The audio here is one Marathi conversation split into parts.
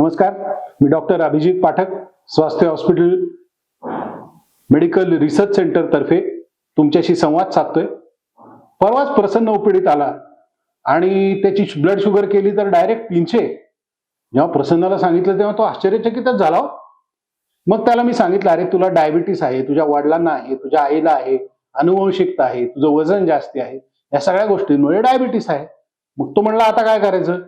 नमस्कार मी डॉक्टर अभिजित पाठक स्वास्थ्य हॉस्पिटल मेडिकल रिसर्च सेंटर तर्फे तुमच्याशी संवाद साधतोय. परवाच प्रसन्न ओपीडीत आला आणि त्याची ब्लड शुगर केली तर डायरेक्ट तीनशे जेव्हा प्रसन्नाला सांगितलं तेव्हा तो आश्चर्यचकितच झाला हो. मग त्याला मी सांगितलं अरे तुला डायबिटीस आहे तुझ्या वडिलांना आहे तुझ्या आईला आहे अनुवंशिकता आहे तुझं वजन जास्ती आहे या सगळ्या गोष्टींमुळे डायबिटीस आहे. मग तो म्हणला आता काय करायचं?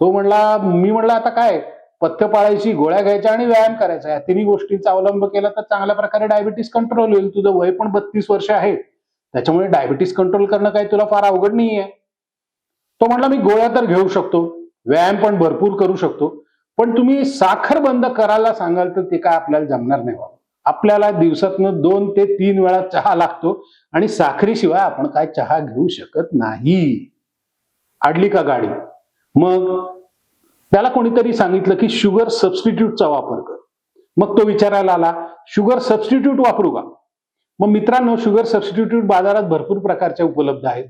तो म्हणला मी म्हणला आता काय? पथ्य पाळायची गोळ्या घ्यायच्या आणि व्यायाम करायचा. या तिन्ही गोष्टींचा अवलंब केला तर चांगल्या प्रकारे डायबिटीस कंट्रोल होईल. तुझं वय पण बत्तीस वर्ष आहे. त्याच्यामुळे डायबिटीस कंट्रोल करणं काही तुला फार अवघड नाहीये. तो म्हणला मी गोळ्या तर घेऊ शकतो. व्यायाम पण भरपूर करू शकतो. पण तुम्ही साखर बंद करायला सांगाल तर ते काय आपल्याला जमणार नाही बाबा. आपल्याला दिवसातनं दोन ते तीन वेळा चहा लागतो आणि साखरेशिवाय आपण काय चहा घेऊ शकत नाही. आडली का गाडी? मग त्याला कोणीतरी सांगितलं की शुगर सबस्टिट्यूटचा वापर कर. मग तो विचारायला आला शुगर सबस्टिट्यूट वापरू का? मग मित्रांनो शुगर सबस्टिट्यूट बाजारात भरपूर प्रकारच्या उपलब्ध आहेत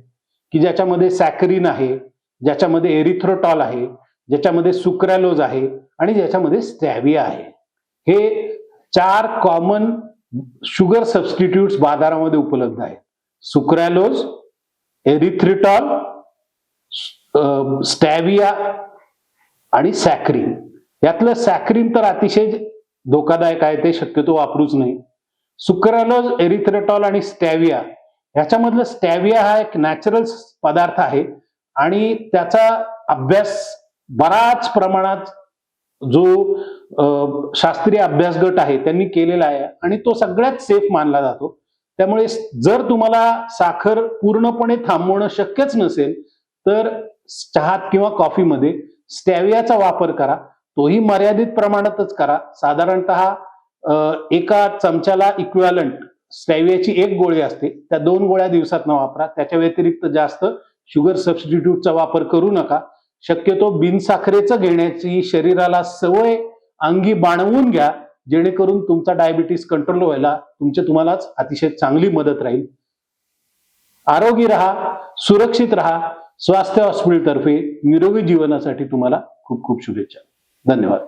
की ज्याच्यामध्ये सॅकरिन आहे ज्याच्यामध्ये एरिथ्रोटॉल आहे ज्याच्यामध्ये सुक्रॅलोज आहे आणि ज्याच्यामध्ये स्टॅविया आहे. हे चार कॉमन शुगर सबस्टिट्यूट्स बाजारामध्ये उपलब्ध आहेत. सुक्रॅलोज एरिथ्रिटॉल स्टॅविया आणि सॅक्रिन यातलं सॅक्रीन तर अतिशय धोकादायक आहे ते शक्यतो वापरूच नाही. सुक्रालोज एरिथ्रेटॉल आणि स्टॅविया. ह्याच्यामधलं स्टॅविया हा एक नॅचरल पदार्थ आहे आणि त्याचा अभ्यास बराच प्रमाणात जो शास्त्रीय अभ्यास गट आहे त्यांनी केलेला आहे आणि तो सगळ्यात सेफ मानला जातो. त्यामुळे जर तुम्हाला साखर पूर्णपणे थांबवणं शक्यच नसेल तर चहात किंवा कॉफीमध्ये स्टॅवियाचा वापर करा. तोही मर्यादित प्रमाणातच करा. साधारणतः एका चमच्याला इक्विव्हॅलंट स्टॅवियाची एक गोळी असते. त्या दोन गोळ्या दिवसात न वापरा. त्याच्या व्यतिरिक्त जास्त शुगर सबस्टिट्यूटचा वापर करू नका. शक्यतो बिनसाखरेचं घेण्याची शरीराला सवय अंगी बाणवून घ्या. जेणेकरून तुमचा डायबिटीस कंट्रोल व्हायला तुमच्या तुम्हालाच अतिशय चांगली मदत राहील. आरोग्य राहा सुरक्षित राहा. स्वास्थ्य हॉस्पिटलतर्फे निरोगी जीवनासाठी तुम्हाला खूप खूप शुभेच्छा. धन्यवाद.